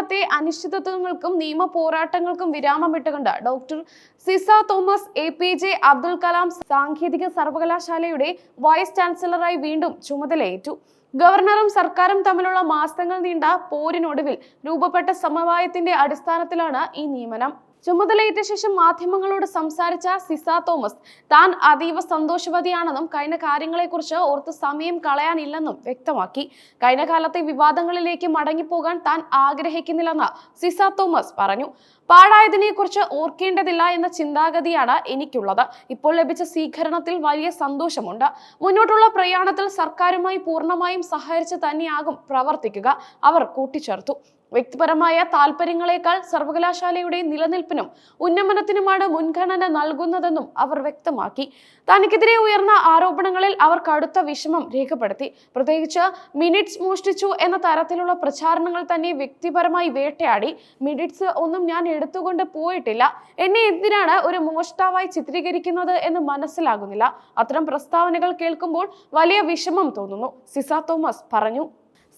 കാലത്തെ അനിശ്ചിതത്വങ്ങൾക്കും നിയമ പോരാട്ടങ്ങൾക്കും വിരാമമിട്ടുകൊണ്ട് doctor Sisa Thomas A P J Abdul Kalam സാങ്കേതിക സർവകലാശാലയുടെ വൈസ് ചാൻസലറായി വീണ്ടും ചുമതലയേറ്റു. ഗവർണറും സർക്കാരും തമ്മിലുള്ള മാസങ്ങൾ നീണ്ട പോരിനൊടുവിൽ രൂപപ്പെട്ട സമവായത്തിന്റെ അടിസ്ഥാനത്തിലാണ് ഈ നിയമനം. ചുമതലയേറ്റ ശേഷം മാധ്യമങ്ങളോട് സംസാരിച്ച സിസ തോമസ് താൻ അതീവ സന്തോഷവതിയാണെന്നും കഴിഞ്ഞ കാര്യങ്ങളെക്കുറിച്ച് ഓർത്ത് സമയം കളയാനില്ലെന്നും വ്യക്തമാക്കി. കഴിഞ്ഞ കാലത്തെ വിവാദങ്ങളിലേക്ക് മടങ്ങിപ്പോകാൻ താൻ ആഗ്രഹിക്കുന്നില്ലെന്ന് സിസ തോമസ് പറഞ്ഞു. പാഴായതിനെ കുറിച്ച് ഓർക്കേണ്ടതില്ല എന്ന ചിന്താഗതിയാണ് എനിക്കുള്ളത്. ഇപ്പോൾ ലഭിച്ച സ്വീകരണത്തിൽ വലിയ സന്തോഷമുണ്ട്. മുന്നോട്ടുള്ള പ്രയാണത്തിൽ സർക്കാരുമായി പൂർണമായും സഹകരിച്ച് തന്നെയാകും പ്രവർത്തിക്കുക. അവർ കൂട്ടിച്ചേർത്തു. വ്യക്തിപരമായ താല്പര്യങ്ങളെക്കാൾ സർവകലാശാലയുടെ നിലനിൽപ്പിനും ഉന്നമനത്തിനുമാണ് മുൻഗണന നൽകുന്നതെന്നും അവർ വ്യക്തമാക്കി. തനിക്കെതിരെ ഉയർന്ന ആരോപണങ്ങളിൽ അവർ കടുത്ത വിഷമം രേഖപ്പെടുത്തി. പ്രത്യേകിച്ച് മിനിറ്റ്സ് മോഷ്ടിച്ചു എന്ന തരത്തിലുള്ള പ്രചാരണങ്ങൾ തന്നെ വ്യക്തിപരമായി വേട്ടയാടി. മിനിറ്റ്സ് ഒന്നും ഞാൻ എടുത്തുകൊണ്ട് പോയിട്ടില്ല. എന്നെ എന്തിനാണ് ഒരു മോഷ്ടാവായി ചിത്രീകരിക്കുന്നത് എന്ന് മനസ്സിലാകുന്നില്ല. അത്തരം പ്രസ്താവനകൾ കേൾക്കുമ്പോൾ വലിയ വിഷമം തോന്നുന്നു. സിസ തോമസ് പറഞ്ഞു.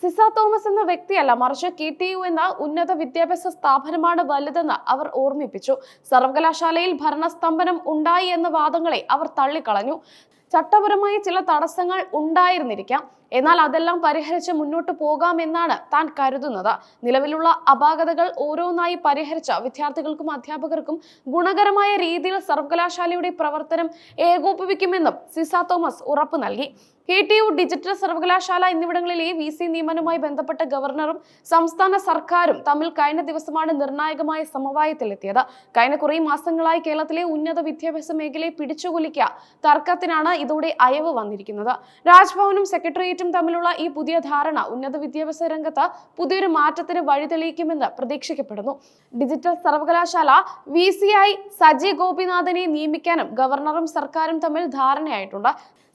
സിസ തോമസ് എന്ന വ്യക്തിയല്ല മറിച്ച് കെ ടി യു എന്ന ഉന്നത വിദ്യാഭ്യാസ സ്ഥാപനമാണ് വലുതെന്ന് അവർ ഓർമ്മിപ്പിച്ചു. സർവകലാശാലയിൽ ഭരണസ്തംഭനം ഉണ്ടായി എന്ന വാദങ്ങളെ അവർ തള്ളിക്കളഞ്ഞു. ചട്ടപരമായി ചില തടസ്സങ്ങൾ ഉണ്ടായിരുന്നിരിക്കാം. എന്നാൽ അതെല്ലാം പരിഹരിച്ച് മുന്നോട്ട് പോകാമെന്നാണ് താൻ കരുതുന്നത്. നിലവിലുള്ള അപാകതകൾ ഓരോന്നായി പരിഹരിച്ച വിദ്യാർത്ഥികൾക്കും അധ്യാപകർക്കും ഗുണകരമായ രീതിയിൽ സർവകലാശാലയുടെ പ്രവർത്തനം ഏകോപിപ്പിക്കുമെന്നും സിസ തോമസ് ഉറപ്പു നൽകി. കെ ടി യു ഡിജിറ്റൽ സർവകലാശാല എന്നിവിടങ്ങളിലെ വി സി നിയമനവുമായി ബന്ധപ്പെട്ട ഗവർണറും സംസ്ഥാന സർക്കാരും തമ്മിൽ കഴിഞ്ഞ ദിവസമാണ് നിർണായകമായ സമവായത്തിലെത്തിയത്. കഴിഞ്ഞ കുറേ മാസങ്ങളായി കേരളത്തിലെ ഉന്നത വിദ്യാഭ്യാസ മേഖലയെ പിടിച്ചുകൊലിക്കുക തർക്കത്തിനാണ് ഇതോടെ അയവ് വന്നിരിക്കുന്നത്. രാജ്ഭവനും സെക്രട്ടേറിയറ്റും തമ്മിലുള്ള ഈ പുതിയ ധാരണ ഉന്നത വിദ്യാഭ്യാസ രംഗത്ത് പുതിയൊരു മാറ്റത്തിന് വഴിതെളിയിക്കുമെന്ന് പ്രതീക്ഷിക്കപ്പെടുന്നു. ഡിജിറ്റൽ സർവകലാശാല വി സി ഐ സജി ഗോപിനാഥിനെ നിയമിക്കാനും ഗവർണറും സർക്കാരും തമ്മിൽ ധാരണയായിട്ടുണ്ട്.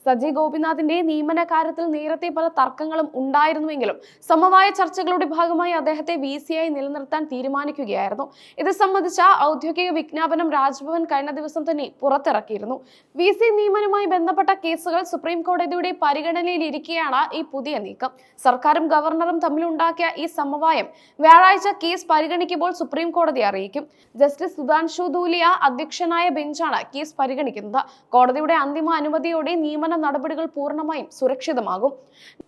സജി ഗോപിനാഥിന്റെ നിയമന കാര്യത്തിൽ നേരത്തെ പല തർക്കങ്ങളും ഉണ്ടായിരുന്നുവെങ്കിലും സമവായ ചർച്ചകളുടെ ഭാഗമായി അദ്ദേഹത്തെ വി സി ആയി നിലനിർത്താൻ തീരുമാനിക്കുകയായിരുന്നു. ഇത് സംബന്ധിച്ച ഔദ്യോഗിക വിജ്ഞാപനം രാജ്ഭവൻ കഴിഞ്ഞ ദിവസം തന്നെ പുറത്തിറക്കിയിരുന്നു. വി സി നിയമനവുമായി ബന്ധപ്പെട്ട കേസുകൾ സുപ്രീം കോടതിയുടെ പരിഗണനയിലിരിക്കെയാണ് ഈ പുതിയ നീക്കം. സർക്കാരും ഗവർണറും തമ്മിലുണ്ടാക്കിയ ഈ സമവായം വ്യാഴാഴ്ച കേസ് പരിഗണിക്കുമ്പോൾ സുപ്രീം കോടതി അറിയിക്കും. ജസ്റ്റിസ് സുധാൻഷു ദൂലിയ അധ്യക്ഷനായ ബെഞ്ചാണ് കേസ് പരിഗണിക്കുന്നത്. കോടതിയുടെ അന്തിമ അനുമതിയോടെ നിയമന നടപടികൾ പൂർണമായും സുരക്ഷിതമാകും.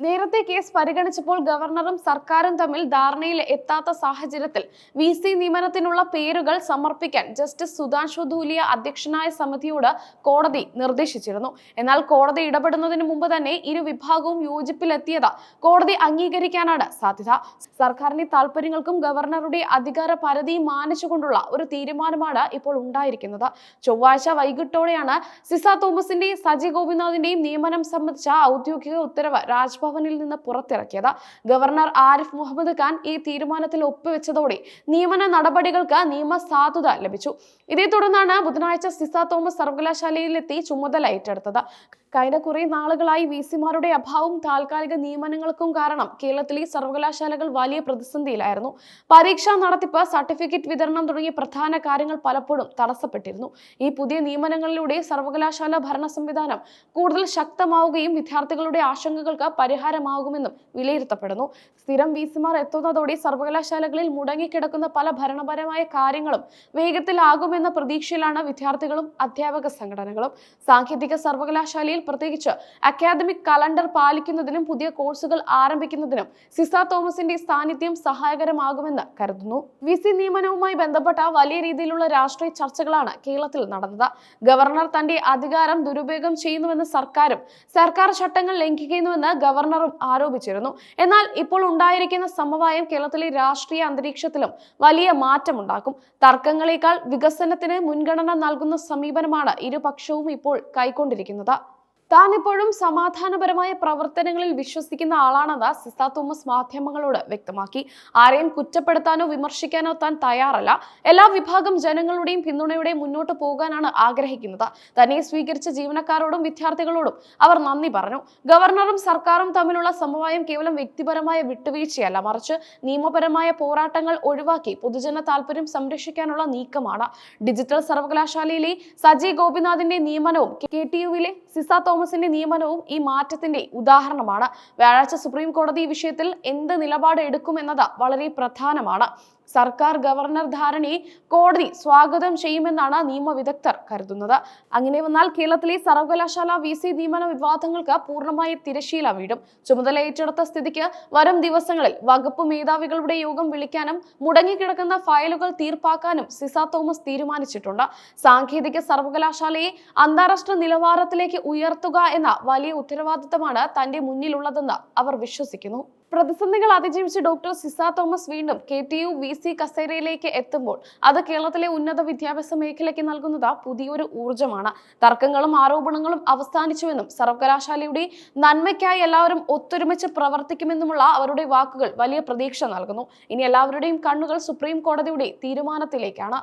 നേരത്തെ കേസ് പരിഗണിച്ചപ്പോൾ ഗവർണറും സർക്കാരും തമ്മിൽ ധാരണയിൽ എത്താത്ത സാഹചര്യത്തിൽ വി സി നിയമനത്തിനുള്ള പേരുകൾ സമർപ്പിക്കാൻ ജസ്റ്റിസ് സുധാൻഷു ധൂലിയ അധ്യക്ഷനായ സമിതിയോട് കോടതി നിർദ്ദേശിച്ചിരുന്നു. എന്നാൽ കോടതി ഇടപെടുന്നതിന് മുമ്പ് തന്നെ ഇരു വിഭാഗവും യോജിപ്പിലെത്തിയത് കോടതി അംഗീകരിക്കാനാണ് സാധ്യത. സർക്കാരിന്റെ താല്പര്യങ്ങൾക്കും ഗവർണറുടെ അധികാര പരിധിയും മാനിച്ചുകൊണ്ടുള്ള ഒരു തീരുമാനമാണ് ഇപ്പോൾ ഉണ്ടായിരിക്കുന്നത്. ചൊവ്വാഴ്ച വൈകിട്ടോടെയാണ് സിസ തോമസിന്റെയും സജി ഗോപിനാഥിന്റെയും നിയമനം സംബന്ധിച്ച ഔദ്യോഗിക ഉത്തരവ് രാജ്ഭവനിൽ നിന്ന് പുറത്തിറക്കിയത്. ഗവർണർ ആരിഫ് മുഹമ്മദ് ഖാൻ ഈ തീരുമാനത്തിൽ ഒപ്പുവെച്ചതോടെ നിയമന നടപടികൾക്ക് നിയമസാധുത ലഭിച്ചു. ഇതേ തുടർന്നാണ് ബുധനാഴ്ച സിസ തോമസ് സർവകലാശാലയിലെത്തി ചുമതല ഏറ്റെടുത്തത്. കഴിഞ്ഞ കുറെ നാളുകളായി വി സിമാരുടെ അഭാവവും താൽക്കാലിക നിയമനങ്ങൾക്കും കാരണം കേരളത്തിലെ സർവകലാശാലകൾ വലിയ പ്രതിസന്ധിയിലായിരുന്നു. പരീക്ഷാ നടത്തിപ്പ് സർട്ടിഫിക്കറ്റ് വിതരണം തുടങ്ങിയ പ്രധാന കാര്യങ്ങൾ പലപ്പോഴും തടസ്സപ്പെട്ടിരുന്നു. ഈ പുതിയ നിയമനങ്ങളിലൂടെ സർവകലാശാല ഭരണ സംവിധാനം കൂടുതൽ ശക്തമാവുകയും വിദ്യാർത്ഥികളുടെ ആശങ്കകൾക്ക് പരിഹാരമാകുമെന്നും വിലയിരുത്തപ്പെടുന്നു. സ്ഥിരം വി സിമാർ എത്തുന്നതോടെ സർവകലാശാലകളിൽ മുടങ്ങിക്കിടക്കുന്ന പല ഭരണപരമായ കാര്യങ്ങളും വേഗത്തിലാകുമെന്ന പ്രതീക്ഷയിലാണ് വിദ്യാർത്ഥികളും അധ്യാപക സംഘടനകളും. സാങ്കേതിക സർവകലാശാലയിൽ പ്രത്യേകിച്ച് അക്കാദമിക് കലണ്ടർ പാലിക്കുന്നതിനും പുതിയ കോഴ്സുകൾ ആരംഭിക്കുന്നതിനും സിസ തോമസിന്റെ സാന്നിധ്യം സഹായകരമാകുമെന്ന് കരുതുന്നു. വി സി നിയമനവുമായി ബന്ധപ്പെട്ട വലിയ രീതിയിലുള്ള രാഷ്ട്രീയ ചർച്ചകളാണ് കേരളത്തിൽ നടന്നത്. ഗവർണർ തന്റെ അധികാരം ദുരുപയോഗം ചെയ്യുന്നുവെന്ന് സർക്കാരും സർക്കാർ ചട്ടങ്ങൾ ലംഘിക്കുന്നുവെന്ന് ഗവർണറും ആരോപിച്ചിരുന്നു. എന്നാൽ ഇപ്പോൾ ഉണ്ടായിരിക്കുന്ന സമവായം കേരളത്തിലെ രാഷ്ട്രീയ അന്തരീക്ഷത്തിലും വലിയ മാറ്റം ഉണ്ടാക്കും തർക്കങ്ങളെക്കാൾ വികസനത്തിന് മുൻഗണന നൽകുന്ന സമീപനമാണ് ഇരുപക്ഷവും ഇപ്പോൾ കൈക്കൊണ്ടിരിക്കുന്നത്. താൻ ഇപ്പോഴും സമാധാനപരമായ പ്രവർത്തനങ്ങളിൽ വിശ്വസിക്കുന്ന ആളാണെന്ന് സിസ തോമസ് മാധ്യമങ്ങളോട് വ്യക്തമാക്കി. ആരെയും കുറ്റപ്പെടുത്താനോ വിമർശിക്കാനോ താൻ തയ്യാറല്ല. എല്ലാ വിഭാഗം ജനങ്ങളുടെയും പിന്തുണയോടെ മുന്നോട്ട് പോകാനാണ് ആഗ്രഹിക്കുന്നത്. തന്നെ സ്വീകരിച്ച ജീവനക്കാരോടും വിദ്യാർത്ഥികളോടും അവർ നന്ദി പറഞ്ഞു. ഗവർണറും സർക്കാരും തമ്മിലുള്ള സമവായം കേവലം വ്യക്തിപരമായ വിട്ടുവീഴ്ചയല്ല. മറിച്ച് നിയമപരമായ പോരാട്ടങ്ങൾ ഒഴിവാക്കി പൊതുജന താല്പര്യം സംരക്ഷിക്കാനുള്ള നീക്കമാണ്. ഡിജിറ്റൽ സർവകലാശാലയിലെ സജി ഗോപിനാഥിന്റെ നിയമനവും കെ ടി യുവിലെ സിസ തോമസ് തോമസിന്റെ നിയമനവും ഈ മാറ്റത്തിന്റെ ഉദാഹരണമാണ്. വ്യാഴാഴ്ച സുപ്രീം കോടതി ഈ വിഷയത്തിൽ എന്ത് നിലപാട് എടുക്കുമെന്നത് വളരെ പ്രധാനമാണ്. സർക്കാർ ഗവർണർ ധാരണയെ കോടതി സ്വാഗതം ചെയ്യുമെന്നാണ് നിയമവിദഗ്ധർ കരുതുന്നത്. അങ്ങനെ വന്നാൽ കേരളത്തിലെ സർവകലാശാല വി സി നിയമന വിവാദങ്ങൾക്ക് പൂർണമായി തിരശീല വീഴും. ചുമതല ഏറ്റെടുത്ത സ്ഥിതിക്ക് വരും ദിവസങ്ങളിൽ വകുപ്പ് മേധാവികളുടെ യോഗം വിളിക്കാനും മുടങ്ങിക്കിടക്കുന്ന ഫയലുകൾ തീർപ്പാക്കാനും സിസ തോമസ് തീരുമാനിച്ചിട്ടുണ്ട്. സാങ്കേതിക സർവകലാശാലയെ അന്താരാഷ്ട്ര നിലവാരത്തിലേക്ക് ഉയർത്തുക എന്ന വലിയ ഉത്തരവാദിത്തമാണ് തന്റെ മുന്നിലുള്ളതെന്ന് അവർ വിശ്വസിക്കുന്നു. പ്രതിസന്ധികൾ അതിജീവിച്ച് ഡോക്ടർ സിസ തോമസ് വീണ്ടും K T U V C കസേരയിലേക്ക് എത്തുമ്പോൾ അത് കേരളത്തിലെ ഉന്നത വിദ്യാഭ്യാസ മേഖലയ്ക്ക് നൽകുന്നത് പുതിയൊരു ഊർജമാണ്. തർക്കങ്ങളും ആരോപണങ്ങളും അവസാനിച്ചുവെന്നും സർവകലാശാലയുടെ നന്മയ്ക്കായി എല്ലാവരും ഒത്തൊരുമിച്ച് പ്രവർത്തിക്കുമെന്നുമുള്ള അവരുടെ വാക്കുകൾ വലിയ പ്രതീക്ഷ നൽകുന്നു. ഇനി എല്ലാവരുടെയും കണ്ണുകൾ സുപ്രീം കോടതിയുടെ തീരുമാനത്തിലേക്കാണ്.